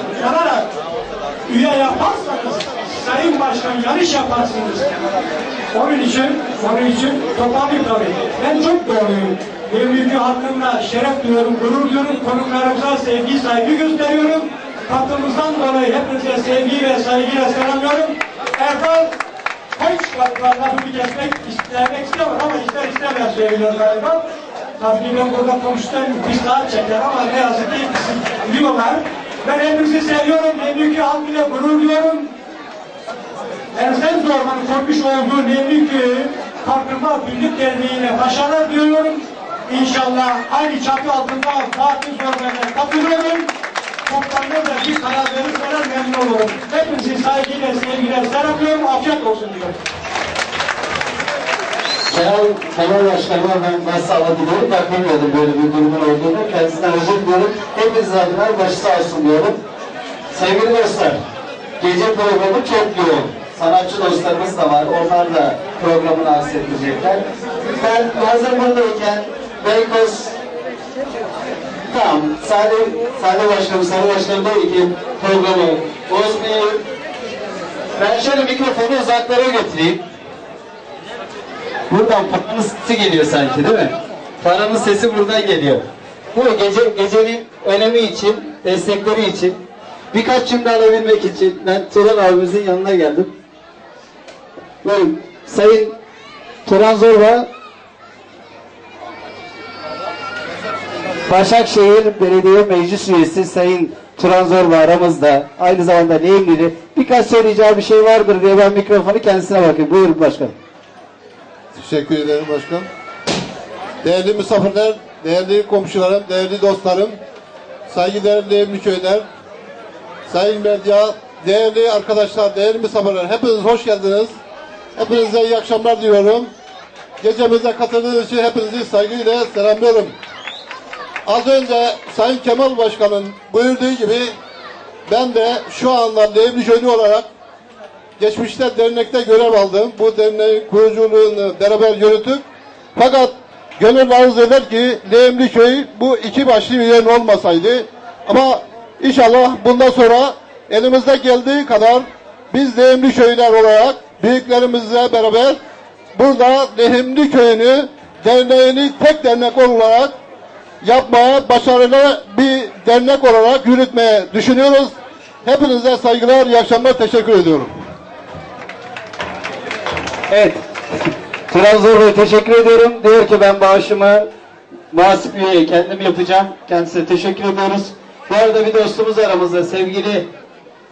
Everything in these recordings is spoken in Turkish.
kullanarak üye yaparsanız Sayın Başkan yarış yaparsınız. Onun için, onun için toparlayayım tabii. Ben çok doğruyum. Evlilikli hakkında şeref duyuyorum, gurur duyuyorum. Konuklarımıza sevgi, saygı gösteriyorum. Katkımızdan dolayı hepinize sevgi ve saygıyla selamlıyorum. Erdal hiç lafı bir kesmek istemek istemiyor ama ister istemez söylüyor galiba. Tabii ben burada konuştum, bir saat çeker ama ne yazık ki biliyorlar. Ben hepinizi seviyorum, Nemlük'ü halk ile gurur duyuyorum. Erzen Zorman'ın kurmuş olduğu Nemlük'ü Kalkınma Birlik Derneği'ne başarılar diliyorum. İnşallah aynı çatı altında Fatih Zorman'a katılıyorum. Toplamda da bir karar verirseler memnun olurum. Hepinizi saygıyla, sevgiyle selamlıyorum. Afiyet olsun diyorum. Kenan, Kenan Başkanıma ben başsağlığı diliyorum. Ben bilmiyordum böyle bir durumun olduğunu. Kendisinden özür diliyorum. Hepiniz adına başı sağ olsun diyorum. Sevgili dostlar, gece programı çok yoğun. Sanatçı dostlarımız da var. Onlar da programını aksettirecekler. Ben hazır buradayken Beykoz Tamam, Salih, Salih Başkanım, Salih Başkanım dedi ki programı bozmayayım. Ben şöyle mikrofonu uzaklara götüreyim. Buradan sesi geliyor sanki değil mi? Paranın sesi buradan geliyor. Bu gece gecenin önemi için, destekleri için, birkaç cümle alabilmek için ben Turan abimizin yanına geldim. Buyurun, Sayın Turan Zorba, Başakşehir Belediye Meclis Üyesi Sayın Turan Zorba aramızda. Aynı zamanda Neyimli'li. Birkaç söyleyeceği bir şey vardır diye ben mikrofonu kendisine bakayım. Buyurun başkanım. Teşekkür ederim başkan. Değerli misafirler, değerli komşularım, değerli dostlarım, saygıdeğerli köyler, sayın medya, değerli arkadaşlar, değerli misafirler, hepiniz hoş geldiniz. Hepinize iyi akşamlar diliyorum. Gecemize katıldığınız için hepinizi saygıyla selamlıyorum. Az önce Sayın Kemal Başkan'ın buyurduğu gibi ben de şu anda Levli Köyü olarak geçmişte dernekte görev aldım. Bu derneğin kuruculuğunu beraber yürüttük. Fakat gönül arz eder ki Lehimli Köyü bu iki başlı bir yer olmasaydı. Ama inşallah bundan sonra elimizde geldiği kadar biz Lehimli Köyler olarak büyüklerimizle beraber burada Lehimli Köyü'nü derneğini tek dernek olarak yapmaya, başarılı bir dernek olarak yürütmeye düşünüyoruz. Hepinize saygılar, iyi akşamlar, teşekkür ediyorum. Evet. Trabzon Bey teşekkür ediyorum. Diyor ki ben bağışımı muhasip üyeye kendim yapacağım. Kendisine teşekkür ediyoruz. Bu arada bir dostumuz aramızda sevgili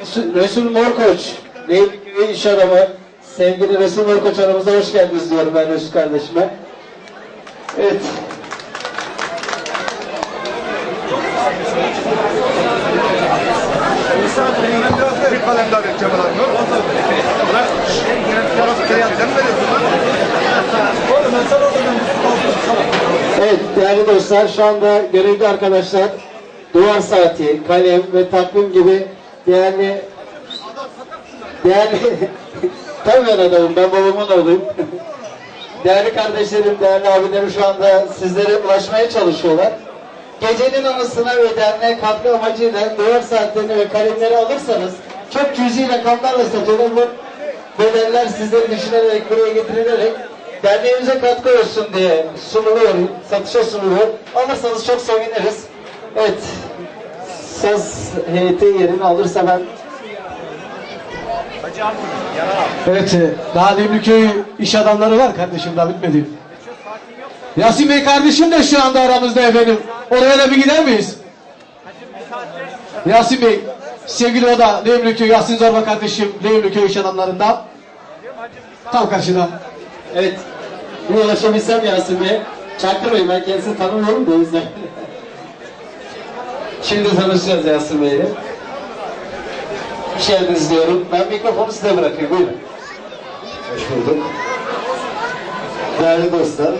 Resul, Resul Morkoç. Neylik üye iş adamı. Sevgili Resul Morkoç aramıza hoş geldiniz diyorum ben Resul kardeşime. Evet. Bir kalem daha ver Evet değerli dostlar şu anda görevli arkadaşlar duvar saati, kalem ve takvim gibi değerli değerli tabii ben adamım ben babamın oğluyum. değerli kardeşlerim, değerli abilerim şu anda sizlere ulaşmaya çalışıyorlar. Gecenin anısına ve derneğe katkı amacıyla duvar saatlerini ve kalemleri alırsanız çok cüzi rakamlarla satıyorlar. Bedeller sizleri düşünerek buraya getirilerek derneğimize katkı olsun diye sunuluyor, satışa sunuluyor. Alırsanız çok seviniriz. Evet, saz heyeti yerini alırsa ben Evet, e, daha Nemliköy iş adamları var kardeşim daha bitmedi. Yasin Bey kardeşim de şu anda aramızda efendim. Oraya da bir gider miyiz? Yasin Bey, sevgili o da Nemliköy, Yasin Zorba kardeşim Nemliköy iş adamlarından. Tam karşıda. Evet. Bir ulaşabilsem Yasin Bey. Çaktırmayın ben kendisini tanımıyorum da yüzden. Şimdi tanışacağız Yasin Bey'le. Hoş geldiniz diyorum. Ben mikrofonu size bırakayım. Buyurun. Hoş bulduk. Değerli dostlar,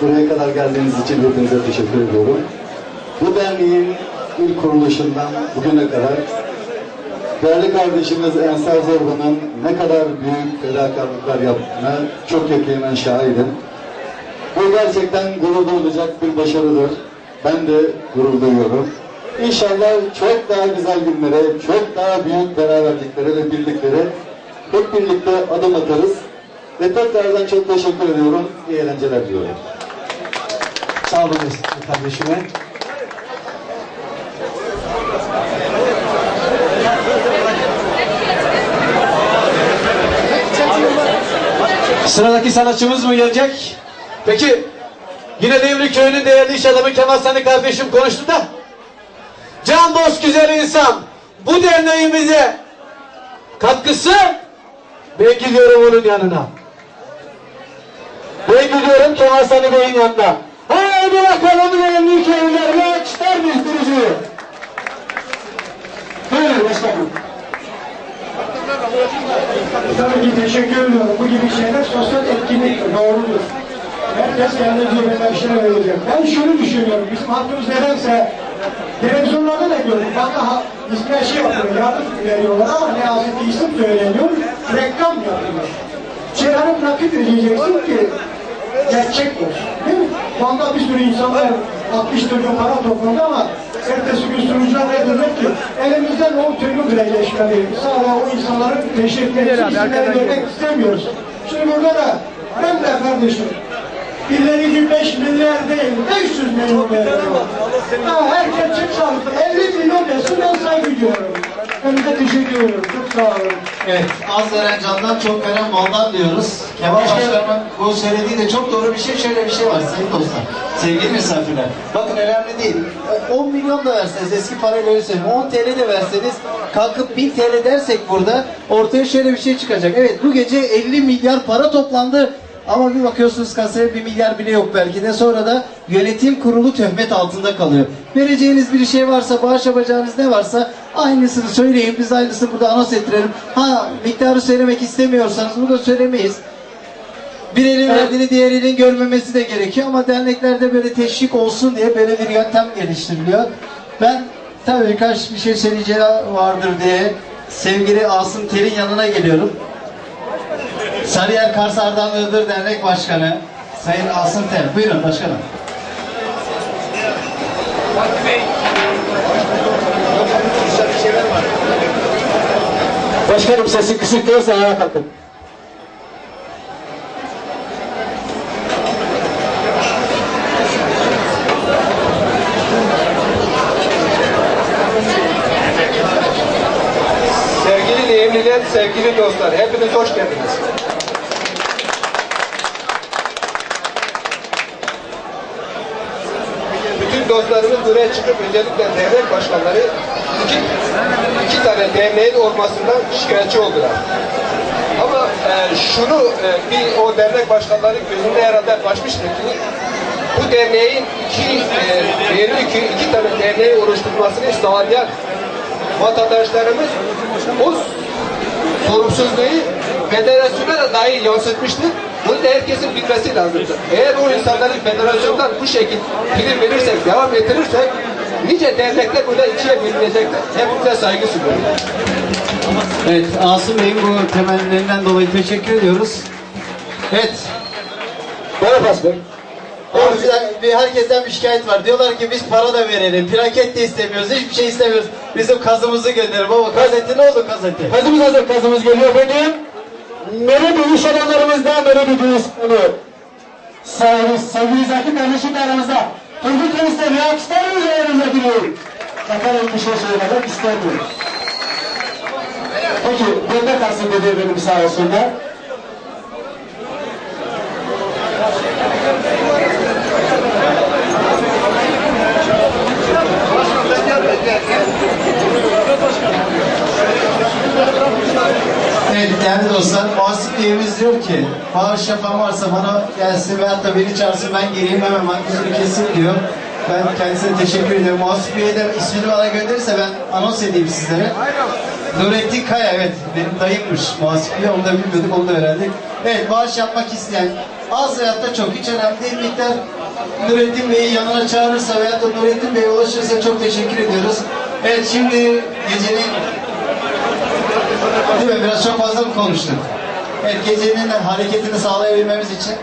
buraya kadar geldiğiniz için hepinize teşekkür ediyorum. Bu derneğin ilk kuruluşundan bugüne kadar değerli kardeşimiz Ensar Zorba'nın ne kadar büyük fedakarlıklar yaptığına çok yakinen şahidim. Bu gerçekten gurur duyulacak bir başarıdır. Ben de gurur duyuyorum. İnşallah çok daha güzel günlere, çok daha büyük beraberliklere ve birliklere hep birlikte adım atarız. Ve tekrardan çok teşekkür ediyorum. İyi eğlenceler diliyorum. Sağ olun kardeşime. Sıradaki sanatçımız mı gelecek? Peki yine Devri Köyü'nün değerli iş adamı Kemal Sani kardeşim konuştu da Can dost güzel insan bu derneğimize katkısı ben gidiyorum onun yanına. Ben gidiyorum Kemal Sani Bey'in yanına. Haydi bakalım değerli köyler ve alkışlar bildirici. Buyurun başkanım. Tabii ki teşekkür ediyorum. Bu gibi şeyler sosyal etkinlik doğrudur. Herkes kendi cebine şeyler verecek. Ben şunu düşünüyorum. Bizim halkımız nedense televizyonlarda da gördüm. Ha, ismine şey yapıyor, yardım veriyorlar ama ne yazık ki isim söyleniyor. Reklam yapıyor. Çıkarıp nakit ödeyeceksin ki gerçek olsun. Değil mi? Van'da bir sürü insanlar 60 trilyon para topladı ama ertesi gün sunucular ne dedi ki elimizden 10 trilyon bile geçmedi. Sonra o insanların teşekkür vermek istemiyoruz. Şimdi burada da ben de kardeşim Birileri ki 5 milyar değil, 500 milyon veriyor. Ha, herkes çıksa 50 milyon desin ben saygı duyuyorum. Ben de teşekkür ediyorum. Olun. Evet, az veren candan çok veren maldan diyoruz. Kemal Başkanım'ın bu söylediği de çok doğru bir şey. Şöyle bir şey var sayın dostlar, sevgili misafirler. Bakın önemli değil. O 10 milyon da verseniz, eski parayla öyle söyleyeyim. 10 TL de verseniz, kalkıp 1000 TL dersek burada ortaya şöyle bir şey çıkacak. Evet, bu gece 50 milyar para toplandı. Ama bir bakıyorsunuz kasaya bir milyar bile yok belki de. Sonra da yönetim kurulu töhmet altında kalıyor. Vereceğiniz bir şey varsa, bağış yapacağınız ne varsa aynısını söyleyin. Biz aynısını burada anons ettirelim. Ha miktarı söylemek istemiyorsanız burada söylemeyiz. Bir elin verdiğini diğer elin görmemesi de gerekiyor ama derneklerde böyle teşvik olsun diye böyle bir yöntem geliştiriliyor. Ben tabii birkaç bir şey söyleyeceği vardır diye sevgili Asım Tel'in yanına geliyorum. Sarıyer Kars Ardahan Iğdır Dernek Başkanı Sayın Asım Tel. Buyurun başkanım. Başkanım sesi kısık değilse ayağa kalkın. Sevgili Neyimliler, sevgili dostlar, hepiniz hoş geldiniz. Bütün dostlarımız buraya çıkıp özellikle dernek başkanları iki, iki tane derneğin olmasından şikayetçi oldular. Ama e, şunu e, bir o dernek başkanları gözünde herhalde kaçmıştır ki bu derneğin iki, e, iki, iki tane derneği oluşturmasını sağlayan vatandaşlarımız o sorumsuzluğu federasyona da dahi yansıtmıştır. Bunu da herkesin bilmesi lazımdır. Eğer o insanların federasyondan bu şekilde prim verirsek, devam ettirirsek nice dernekler burada ikiye bölünecektir. Hepimize saygı sunuyorum. Evet Asım Bey'in bu temellerinden dolayı teşekkür ediyoruz. Evet. Bonifaz Bey. Abi bir, herkesten bir şikayet var. Diyorlar ki biz para da verelim. Plaket de istemiyoruz. Hiçbir şey istemiyoruz. Bizim kazımızı gönderin. Baba gazete ne oldu gazete? Kazımız hazır kazımız geliyor benim. Merhaba iş adamlarımızdan merhaba diyoruz. Sevgili, sevgili Zaki kardeşim de aramızda. Bir alkışlar mı üzerinize diliyorum? Bakalım bir şey söylemek istemiyorum. Peki, bende kalsın dedi benim sağ olsunlar. Evet değerli dostlar, muhasip üyemiz diyor ki bağış yapan varsa bana gelsin veyahut da beni çağırsın ben geleyim hemen makbuzunu kesin diyor. Ben kendisine teşekkür ediyorum. Muhasip üye de ismini bana gönderirse ben anons edeyim sizlere. Nurettin Kaya evet benim dayımmış muhasip üye onu da bilmiyorduk onu da öğrendik. Evet bağış yapmak isteyen az veyahut çok hiç önemli değil miktar Nurettin Bey'i yanına çağırırsa veyahut da Nurettin Bey'e ulaşırsa çok teşekkür ediyoruz. Evet şimdi gecenin Değil mi? Biraz çok fazla mı konuştuk? Evet, gecenin hareketini sağlayabilmemiz için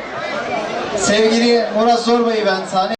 sevgili Murat Zorbay'ı ben sahne